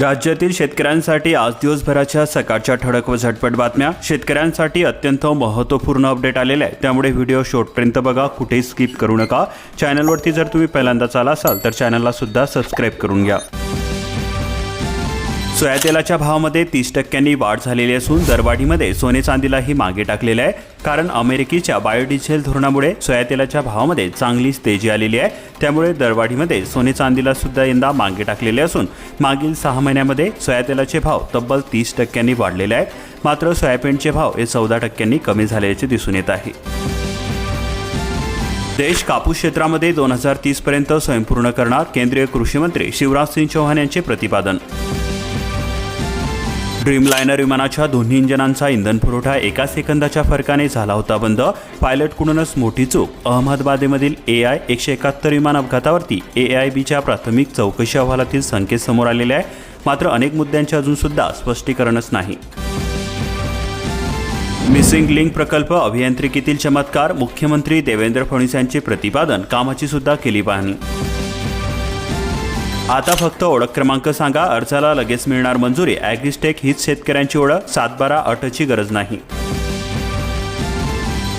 राज्यातील शेतकऱ्यांसाठी आज दिवसभराच्या सकाळच्या ठळक व झटपट बातम्या. शेतकऱ्यांसाठी अत्यंत महत्त्वपूर्ण अपडेट आलेले आहे त्यामुळे व्हिडिओ शॉर्टपर्यंत बघा कुठेही स्किप करू नका. चॅनलवरती जर तुम्ही पहिल्यांदाच आला असाल तर चॅनलला सुद्धा सबस्क्राईब करून घ्या. सोयातेलाच्या भावामध्ये तीस टक्क्यांनी वाढ झालेली असून दरवाढीमध्ये सोने चांदीलाही मागे टाकलेलं आहे. कारण अमेरिकेच्या बायोडिझेल धोरणामुळे सोयातेलाच्या भावामध्ये चांगलीच तेजी आलेली आहे. त्यामुळे दरवाढीमध्ये सोने चांदीला सुद्धा यंदा मागे टाकलेले असून मागील सहा महिन्यामध्ये सोयातेलाचे भाव तब्बल तीस टक्क्यांनी वाढलेले आहेत मात्र सोयाबीनचे भाव हे चौदा टक्क्यांनी कमी झाल्याचे दिसून येत आहे. देश कापूस क्षेत्रामध्ये दोन हजार तीसपर्यंत स्वयंपूर्ण करणार केंद्रीय कृषी मंत्री शिवराज सिंग चौहान यांचे प्रतिपादन ड्रीमलायनर विमानाच्या दोन्ही इंजनांचा इंधन पुरवठा एका सेकंदाच्या फरकाने झाला होता बंद. पायलटकडूनच मोठी चूक. अहमदाबादेमधील ए आय एकशे एकाहत्तर विमान अपघातावरती ए आय बीच्या प्राथमिक चौकशी अहवालातील संकेत समोर आलेले आहे. मात्र अनेक मुद्द्यांचे अजूनसुद्धा स्पष्टीकरणच नाही. मिसिंग लिंक प्रकल्प अभियांत्रिकीतील चमत्कार. मुख्यमंत्री देवेंद्र फडणवीस यांचे प्रतिपादन. कामाची सुद्धा केली पाहणी. आता फक्त ओळख क्रमांक सांगा. अर्जाला लगेच मिळणार मंजुरी. ॲग्रिस्टेक हीच शेतकऱ्यांची ओळख. सातबारा अटची गरज नाही.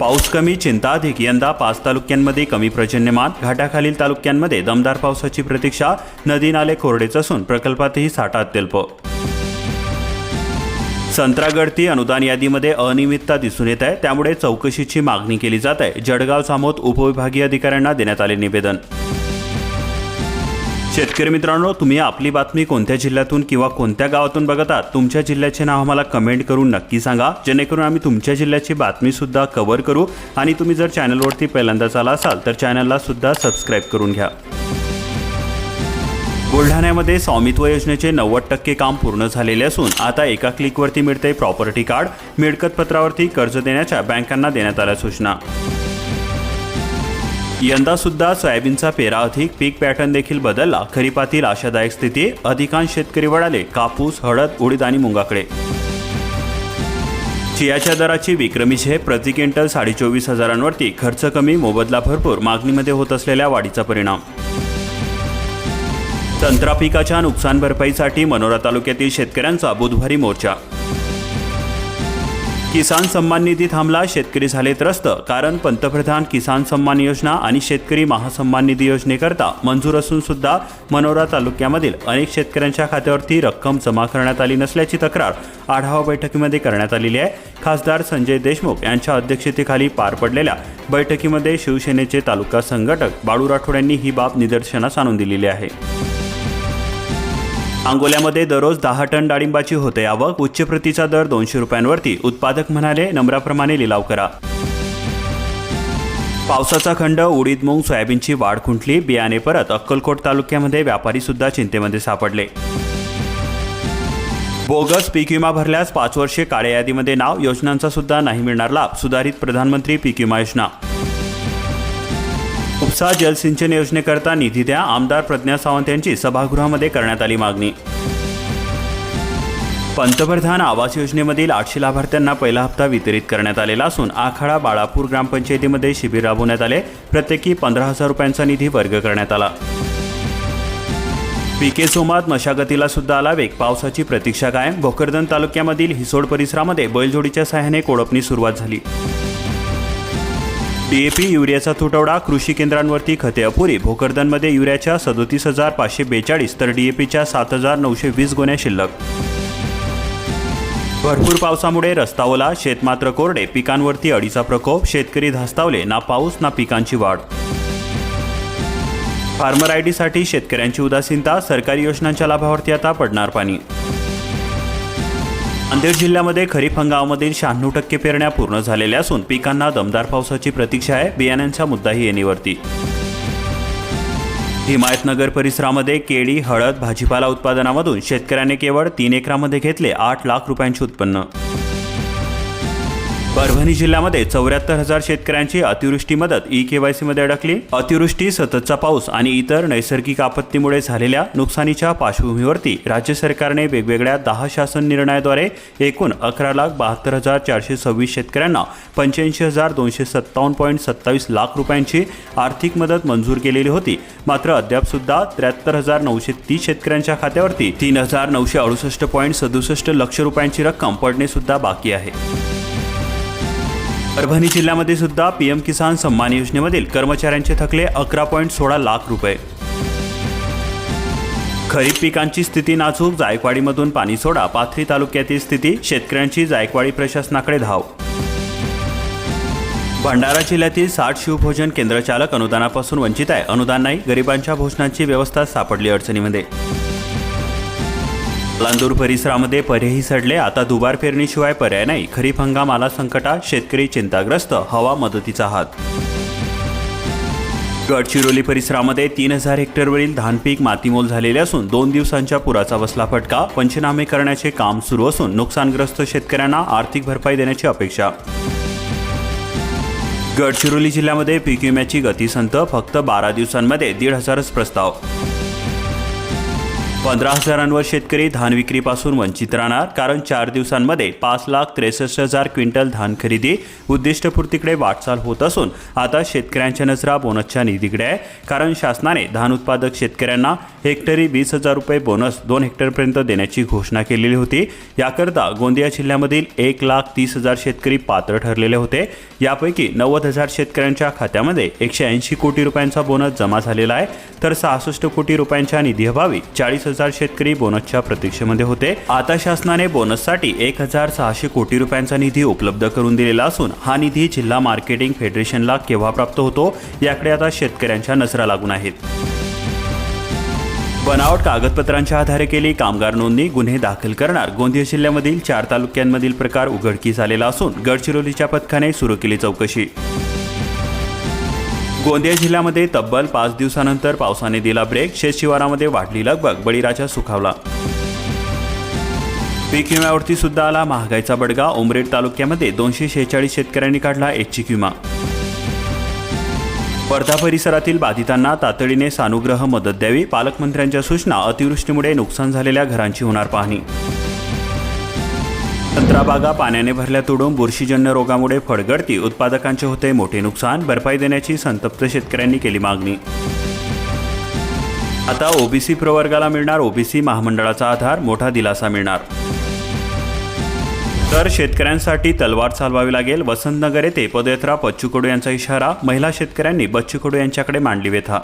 पाऊस कमी चिंता अधिक. यंदा पाच तालुक्यांमध्ये कमी पर्जन्यमान. घाटाखालील तालुक्यांमध्ये दमदार पावसाची प्रतीक्षा. नदी नाले कोरडेच असून प्रकल्पातही साठा अत्यल्प संत्रागडती अनुदान यादीमध्ये अनियमितता दिसून येत आहे. त्यामुळे चौकशीची मागणी केली जात आहे. जळगाव सामोत उपविभागीय अधिकाऱ्यांना देण्यात आले निवेदन. शेतकरी मित्रांनो तुम्ही आपली बातमी कोणत्या जिल्ह्यातून किंवा कोणत्या गावातून बघत आहात तुमच्या जिल्ह्याचे नाव आम्हाला कमेंट करून नक्की सांगा. जेणेकरून आम्ही तुमच्या जिल्ह्याची बातमी सुद्धा कव्हर करू. आणि तुम्ही जर चॅनलवरती पहिल्यांदाच आला असाल तर चॅनलला सुद्धा सबस्क्राईब करून घ्या. बुलढाण्यामध्ये स्वामित्व योजनेचे नव्वद टक्के काम पूर्ण झालेले असून आता एका क्लिकवरती मिळते प्रॉपर्टी कार्ड मिळकत पत्रावरती कर्ज देण्याच्या बँकांना देण्यात आल्या सूचना. यंदा सुद्धा सोयाबीनचा पेरा अधिक पीक पॅटर्न देखील बदलला. खरीपातील आशादायक स्थिती अधिकांश शेतकरी वळाले कापूस हळद उडीद आणि मुंगाकडे. चियाच्या दराची विक्रमी झेप प्रति क्विंटल साडेचोवीस हजारांवरती. खर्च कमी मोबदला भरपूर मागणीमध्ये होत असलेल्या वाढीचा परिणाम. संत्रा पिकाच्या नुकसान भरपाईसाठी मनोरा तालुक्यातील शेतकऱ्यांचा बुधवारी मोर्चा. किसान सन्मान निधी थांबला शेतकरी झाले त्रस्त. कारण पंतप्रधान किसान सन्मान योजना आणि शेतकरी महासन्मान निधी योजनेकरता मंजूर असून सुद्धा मनोरा तालुक्यामधील अनेक शेतकऱ्यांच्या खात्यावरती रक्कम जमा करण्यात आली नसल्याची तक्रार आढावा बैठकीमध्ये करण्यात आलेली आहे. खासदार संजय देशमुख यांच्या अध्यक्षतेखाली पार पडलेल्या बैठकीमध्ये शिवसेनेचे तालुका संघटक बाळू राठोड यांनी ही बाब निदर्शनास आणून दिलेली आहे. अंगोल्यामध्ये दररोज दहा टन डाळिंबाची होते आवक. उच्च प्रतीचा दर दोनशे रुपयांवरती. उत्पादक म्हणाले नम्राप्रमाणे लिलाव करा. पावसाचा खंड उडीद मूग सोयाबीनची वाढ खुंटली. बियाणे परत अक्कलकोट तालुक्यामध्ये व्यापारी सुद्धा चिंतेमध्ये सापडले. बोगस पीक विमा भरल्यास पाच वर्षे काळ्या यादीमध्ये नाव. योजनांचा सुद्धा नाही मिळणार लाभ. सुधारित प्रधानमंत्री पीक विमा योजना. उपसा जलसिंचन योजनेकरता निधी द्या आमदार प्रज्ञा सावंत यांची सभागृहामध्ये करण्यात आली मागणी. पंतप्रधान आवास योजनेमधील आठशे लाभार्थ्यांना पहिला हप्ता वितरित करण्यात आलेला असून आखाडा बाळापूर ग्रामपंचायतीमध्ये शिबिर राबवण्यात आले. प्रत्येकी पंधरा हजार रुपयांचा निधी वर्ग करण्यात आला. पीके सोमात मशागतीला सुद्धा आला वेग पावसाची प्रतीक्षा कायम. भोकरदन तालुक्यामधील हिसोड परिसरामध्ये बैलजोडीच्या सहाय्याने कोळपणी सुरुवात झाली. डीएपी युरियाचा तुटवडा कृषी केंद्रांवरती खते अपुरी. भोकरदनमध्ये युरियाच्या सदोतीस हजार पाचशे बेचाळीस तर डीएपीच्या सात हजार नऊशे वीस गोण्या शिल्लक. भरपूर पावसामुळे रस्ता ओला शेत मात्र कोरडे. पिकांवरती अडीचा प्रकोप शेतकरी धास्तावले ना पाऊस ना पिकांची वाढ. फार्मर आय डीसाठी शेतकऱ्यांची उदासीनता सरकारी योजनांच्या लाभावरती आता पडणार पाणी. नांदेड जिल्ह्यामध्ये खरीप हंगामामधील शहाण्णव टक्के पेरण्या पूर्ण झालेल्या असून पिकांना दमदार पावसाची प्रतीक्षा आहे बियाण्यांचा मुद्दाही येणीवरती. हिमायतनगर परिसरामध्ये केळी हळद भाजीपाला उत्पादनामधून शेतकऱ्याने केवळ तीन एकरामध्ये घेतले आठ लाख रुपयांचे उत्पन्न. परभणी जिल्ह्यामध्ये चौऱ्याहत्तर हजार शेतकऱ्यांची अतिवृष्टी मदत ई केवायसीमध्ये अडकली. अतिवृष्टी सततचा पाऊस आणि इतर नैसर्गिक आपत्तीमुळे झालेल्या नुकसानीच्या पार्श्वभूमीवरती राज्य सरकारने वेगवेगळ्या दहा शासन निर्णयाद्वारे एकूण अकरा लाख बहात्तर हजार चारशे सव्वीस शेतकऱ्यांना पंच्याऐंशी हजार दोनशे सत्तावन्न पॉईंट सत्तावीस लाख रुपयांची आर्थिक मदत मंजूर केलेली होती. मात्र अद्याप सुद्धा त्र्याहत्तर हजार नऊशे तीस शेतकऱ्यांच्या खात्यावरती तीन हजार नऊशे अडुसष्ट पॉईंट सदुसष्ट लक्ष रुपयांची रक्कम पडणे सुद्धा बाकी आहे. परभणी जिल्ह्यामध्ये सुद्धा पीएम किसान सन्मान योजनेमधील कर्मचाऱ्यांचे थकले अकरा पॉईंट सोळा लाख रुपये. खरीप पिकांची स्थिती नाजूक जायकवाडीमधून पाणी सोडा पाथरी तालुक्यातील स्थिती शेतकऱ्यांची जायकवाडी प्रशासनाकडे धाव. भंडारा जिल्ह्यातील साठ शिवभोजन केंद्र चालक अनुदानापासून वंचित आहे. अनुदान नाही गरिबांच्या भोजनाची व्यवस्था सापडली अडचणीमध्ये. लांदूर परिसरामध्ये पर्यायी सडले आता दुबार पेरणीशिवाय पर्याय नाही. खरीप हंगाम आला संकटात शेतकरी चिंताग्रस्त हवा मदतीचा हात. गडचिरोली परिसरामध्ये तीन हजार हेक्टरवरील धानपीक मातीमोल झालेले असून दोन दिवसांच्या पुराचा बसला फटका. पंचनामे करण्याचे काम सुरू असून नुकसानग्रस्त शेतकऱ्यांना आर्थिक भरपाई देण्याची अपेक्षा. गडचिरोली जिल्ह्यामध्ये पीक विम्याची गतीसंत फक्त बारा दिवसांमध्ये दीड हजारच प्रस्ताव. पंधरा हजारांवर शेतकरी धान विक्रीपासून वंचित राहणार कारण चार दिवसांमध्ये पाच लाख त्रेसष्ट हजार क्विंटल धान खरेदी उद्दिष्टपूर्तीकडे वाटचाल होत असून आता शेतकऱ्यांच्या नजरा बोनसच्या निधीकडे आहे. कारण शासनाने धान उत्पादक शेतकऱ्यांना हेक्टरी वीस हजार रुपये बोनस दोन हेक्टरपर्यंत देण्याची घोषणा केलेली होती. याकरता गोंदिया जिल्ह्यामधील एक लाख तीस हजार शेतकरी पात्र ठरलेले होते. यापैकी नव्वद हजार शेतकऱ्यांच्या खात्यामध्ये एकशे ऐंशी कोटी रुपयांचा बोनस जमा झालेला आहे. तर सहासष्ट कोटी रुपयांच्या निधीअभावी चाळीस हजार शेतकरी बोनसच्या प्रतीक्षेमध्ये होते. आता शासनाने बोनससाठी एक हजार सहाशे कोटी रुपयांचा निधी उपलब्ध करून दिलेला असून हा निधी जिल्हा मार्केटिंग फेडरेशनला केव्हा प्राप्त होतो याकडे आता शेतकऱ्यांच्या नजरा लागून आहेत. बनावट कागदपत्रांच्या आधारे केली कामगार नोंदणी गुन्हे दाखल करणार गोंदिया जिल्ह्यामधील चार तालुक्यांमधील प्रकार उघडकीस आलेला असून गडचिरोलीच्या पथकाने सुरू केली चौकशी. गोंदिया जिल्ह्यामध्ये तब्बल पाच दिवसानंतर पावसाने दिला ब्रेक. शेतशिवारामध्ये वाढली लगबग. बळीराजा सुखावला. पीक विम्यावरती सुद्धा आला महागाईचा बडगा. उमरेड तालुक्यामध्ये दोनशे शेहेचाळीस शेतकऱ्यांनी काढला ऐच्छिक विमा. वर्धा परिसरातील बाधितांना तातडीने सानुग्रह मदत द्यावी. पालकमंत्र्यांच्या सूचना. अतिवृष्टीमुळे नुकसान झालेल्या घरांची होणार पाहणी. संत्राबागा पाण्याने भरल्या तोडून बुरशीजन्य रोगामुळे फडगडती. उत्पादकांचे होते मोठे नुकसान भरपाई देण्याची संतप्त शेतकऱ्यांनी केली मागणी. आता ओबीसी प्रवर्गाला मिळणार ओबीसी महामंडळाचा आधार मोठा दिलासा मिळणार. तर शेतकऱ्यांसाठी तलवार चालवावी लागेल वसंतनगर येथे पदयात्रा बच्चू कडू यांचा इशारा महिला शेतकऱ्यांनी बच्चू कडू यांच्याकडे मांडली व्यथा.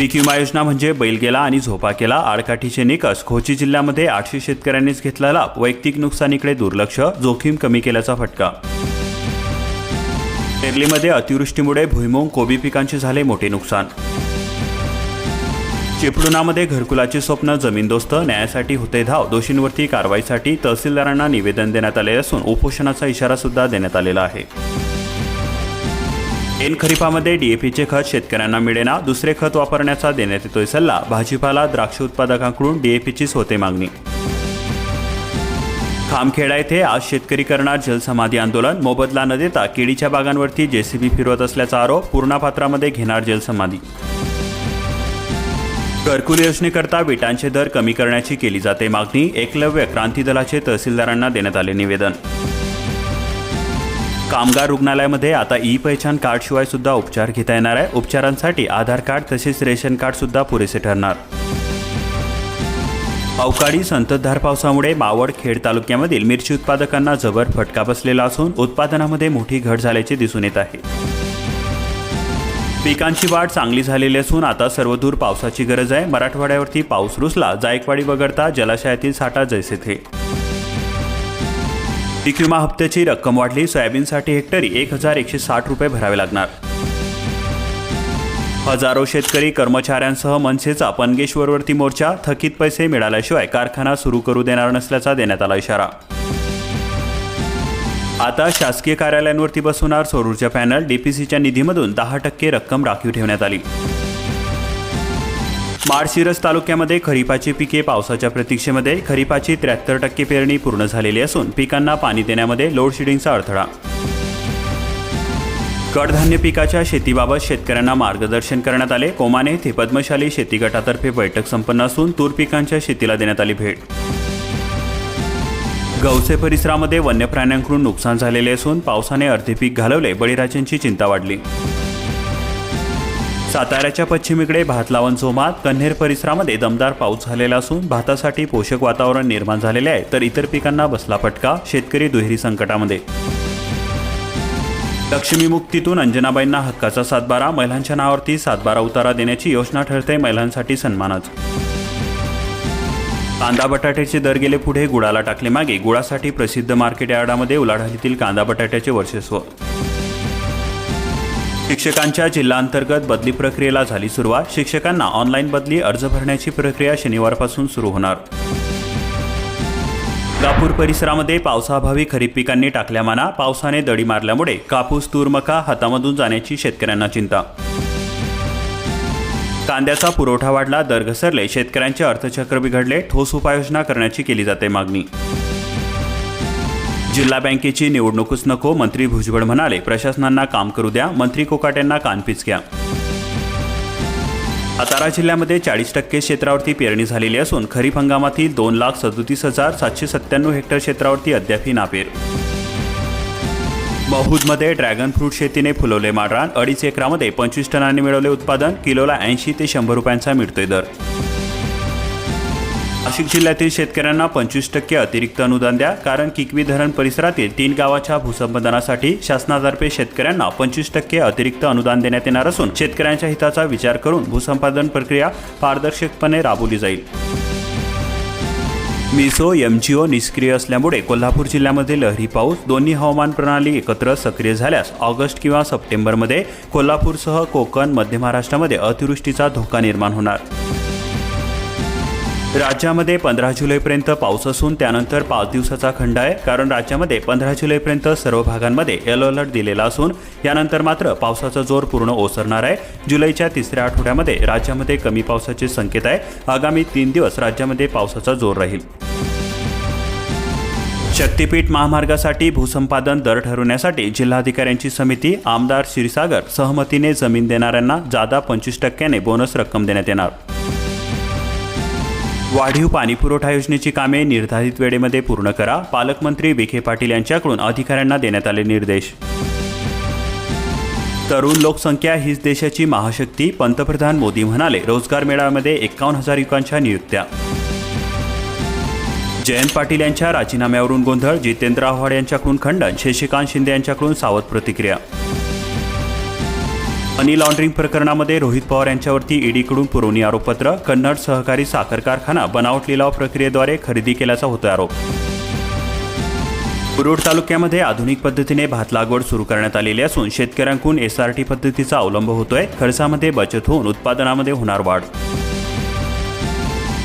पीक विमा योजना म्हणजे बैल गेला आणि झोपा केला आडकाठीचे निकष. खोची जिल्ह्यामध्ये आठशे शेतकऱ्यांनीच घेतला लाभ वैयक्तिक नुकसानीकडे दुर्लक्ष जोखीम कमी केल्याचा फटका. पेरलीमध्ये अतिवृष्टीमुळे भुईमुंग कोबी पिकांचे झाले मोठे नुकसान. चिपळुणामध्ये घरकुलाचे स्वप्न जमीनदोस्त न्यायासाठी होते धाव. दोषींवरती कारवाईसाठी तहसीलदारांना निवेदन देण्यात आले असून उपोषणाचा इशारा सुद्धा देण्यात आलेला आहे. एन खरीपामध्ये डीएपीचे खत शेतकऱ्यांना मिळेना दुसरे खत वापरण्याचा देण्यात येतोय सल्ला भाजीपाला द्राक्ष उत्पादकांकडून डीएपीचीच होते मागणी. खामखेडा येथे आज शेतकरी करणार जलसमाधी आंदोलन मोबदला न देता केळीच्या बागांवरती जेसीबी फिरवत असल्याचा आरोप पूर्णापात्रामध्ये घेणार जलसमाधी घरकुल योजनेकरता विटांचे दर कमी करण्याची केली जाते मागणी एकलव्य क्रांती दलाचे तहसीलदारांना देण्यात आले निवेदन. कामगार रुग्णालयामध्ये आता ई पहिचान कार्ड शिवाय सुद्धा उपचार घेता येणार आहे. उपचारांसाठी आधार कार्ड तसेच रेशन कार्ड सुद्धा पुरेसे ठरणार. अवकाळी संततधार पावसामुळे मावळ खेड तालुक्यामधील मिरची उत्पादकांना जबर फटका बसलेला असून उत्पादनामध्ये मोठी घट झाल्याचे दिसून येत आहे. पिकांची वाढ चांगली झालेली असून आता सर्वदूर पावसाची गरज आहे. मराठवाड्यावरती पाऊस रुसला जायकवाडी वगळता जलाशयातील साठा जैसे थे. पीक विमा हप्त्याची रक्कम वाढली सोयाबीनसाठी हेक्टरी एक हजार एकशे साठ रुपये भरावे लागणार. हजारो शेतकरी कर्मचाऱ्यांसह मनसेचा पनगेश्वरवरती मोर्चा थकीत पैसे मिळाल्याशिवाय कारखाना सुरू करू देणार नसल्याचा देण्यात आला इशारा. आता शासकीय कार्यालयांवरती बसवणार सौर ऊर्जा पॅनल डीपीसीच्या निधीमधून दहा टक्के रक्कम राखीव ठेवण्यात आली. माळशिरस तालुक्यामध्ये खरीपाची पिके पावसाच्या प्रतीक्षेमध्ये खरीपाची त्र्याहत्तर टक्के पेरणी पूर्ण झालेली असून पिकांना पाणी देण्यामध्ये लोडशेडिंगचा अडथळा. कडधान्य पिकाच्या शेतीबाबत शेतकऱ्यांना मार्गदर्शन करण्यात आले. कोमाने ते पद्मशाली शेती गटातर्फे बैठक संपन्न असून तूर पिकांच्या शेतीला देण्यात आली भेट. गवसे परिसरामध्ये वन्य प्राण्यांकडून नुकसान झालेले असून पावसाने अर्धे पीक घालवले. बळीराजांची चिंता वाढली. साताऱ्याच्या पश्चिमेकडे भात लावण जोमात कन्हेर परिसरामध्ये दमदार पाऊस झालेला असून भातासाठी पोषक वातावरण निर्माण झालेले आहे. तर इतर पिकांना बसला फटका शेतकरी दुहेरी संकटामध्ये. लक्ष्मी मुक्तीतून अंजनाबाईंना हक्काचा सातबारा महिलांच्या नावावरती सातबारा उतारा देण्याची योजना ठरते महिलांसाठी सन्मानच. कांदा बटाट्याचे दर गेले पुढे गुळाला टाकले मागे गुळासाठी प्रसिद्ध मार्केट यार्डामध्ये उलाढालीतील कांदा बटाट्याचे वर्चस्व. शिक्षकांच्या जिल्हांतर्गत बदली प्रक्रियेला झाली सुरुवात. शिक्षकांना ऑनलाईन बदली अर्ज भरण्याची प्रक्रिया शनिवारपासून सुरू होणार. कापूर परिसरामध्ये पावसाअभावी खरीप पिकांनी टाकल्या माना पावसाने दडी मारल्यामुळे कापूस तूर मका हातामधून जाण्याची शेतकऱ्यांना चिंता. कांद्याचा पुरवठा वाढला दर घसरले शेतकऱ्यांचे अर्थचक्र बिघडले ठोस उपाययोजना करण्याची केली जाते मागणी. जिल्हा बँकेची निवडणूकच नको मंत्री भुजबळ म्हणाले प्रशासनांना काम करू द्या मंत्री कोकाट्यांना कानपीच घ्या. सातारा जिल्ह्यामध्ये चाळीस टक्के क्षेत्रावरती पेरणी झालेली असून खरीप हंगामातील दोन लाख सदोतीस हजार सातशे सत्त्याण्णव हेक्टर क्षेत्रावरती अद्यापही नापेर. महूदमध्ये ड्रॅगन फ्रूट शेतीने फुलवले माळरान अडीच एकरामध्ये पंचवीस टनांनी मिळवले उत्पादन किलोला ऐंशी ते शंभर रुपयांचा मिळतोय दर. नाशिक जिल्ह्यातील शेतकऱ्यांना पंचवीस टक्के अतिरिक्त अनुदान द्या कारण किकवी धरण परिसरातील तीन गावाच्या भूसंपादनासाठी शासनातर्फे शेतकऱ्यांना पंचवीस टक्के अतिरिक्त अनुदान देण्यात येणार असून शेतकऱ्यांच्या हिताचा विचार करून भूसंपादन प्रक्रिया पारदर्शकपणे राबवली जाईल. मिसो एमजीओ निष्क्रिय असल्यामुळे कोल्हापूर जिल्ह्यामध्ये लहरी पाऊस दोन्ही हवामान प्रणाली एकत्र सक्रिय झाल्यास ऑगस्ट किंवा सप्टेंबरमध्ये कोल्हापूरसह कोकण मध्य महाराष्ट्रामध्ये अतिवृष्टीचा धोका निर्माण होणार. राज्यामध्ये पंधरा जुलैपर्यंत पाऊस असून त्यानंतर पाच दिवसाचा खंड आहे. कारण राज्यामध्ये पंधरा जुलैपर्यंत सर्व भागांमध्ये येलो अलर्ट दिलेला असून यानंतर मात्र पावसाचा जोर पूर्ण ओसरणार आहे. जुलैच्या तिसऱ्या आठवड्यामध्ये राज्यामध्ये कमी पावसाचे संकेत आहे. आगामी तीन दिवस राज्यामध्ये पावसाचा जोर राहील. शक्तीपीठ महामार्गासाठी भूसंपादन दर ठरवण्यासाठी जिल्हाधिकाऱ्यांची समिती आमदार क्षीरसागर सहमतीने जमीन देणाऱ्यांना जादा पंचवीस टक्क्याने बोनस रक्कम देण्यात येणार. वाढीव पाणीपुरवठा योजनेची कामे निर्धारित वेळेमध्ये पूर्ण करा. पालकमंत्री विखे पाटील यांच्याकडून अधिकाऱ्यांना देण्यात आले निर्देश. तरुण लोकसंख्या हीच देशाची महाशक्ती पंतप्रधान मोदी म्हणाले रोजगार मेळाव्यामध्ये एकावन्न हजार युवकांच्या नियुक्त्या. जयंत पाटील यांच्या राजीनाम्यावरून गोंधळ जितेंद्र आव्हाड यांच्याकडून खंडन शशिकांत शिंदे यांच्याकडून सावध प्रतिक्रिया. मनी लॉन्ड्रिंग प्रकरणामध्ये रोहित पवार यांच्यावरती ईडीकडून पुरवणी आरोपपत्र कन्नड सहकारी साखर कारखाना बनावट लिलाव प्रक्रियेद्वारे खरेदी केल्याचा होतो आरोप. मुरुड तालुक्यामध्ये आधुनिक पद्धतीने भात लागवड सुरू करण्यात आलेली असून शेतकऱ्यांकडून एसआरटी पद्धतीचा अवलंब होतोय. खर्चामध्ये बचत होऊन उत्पादनामध्ये होणार वाढ.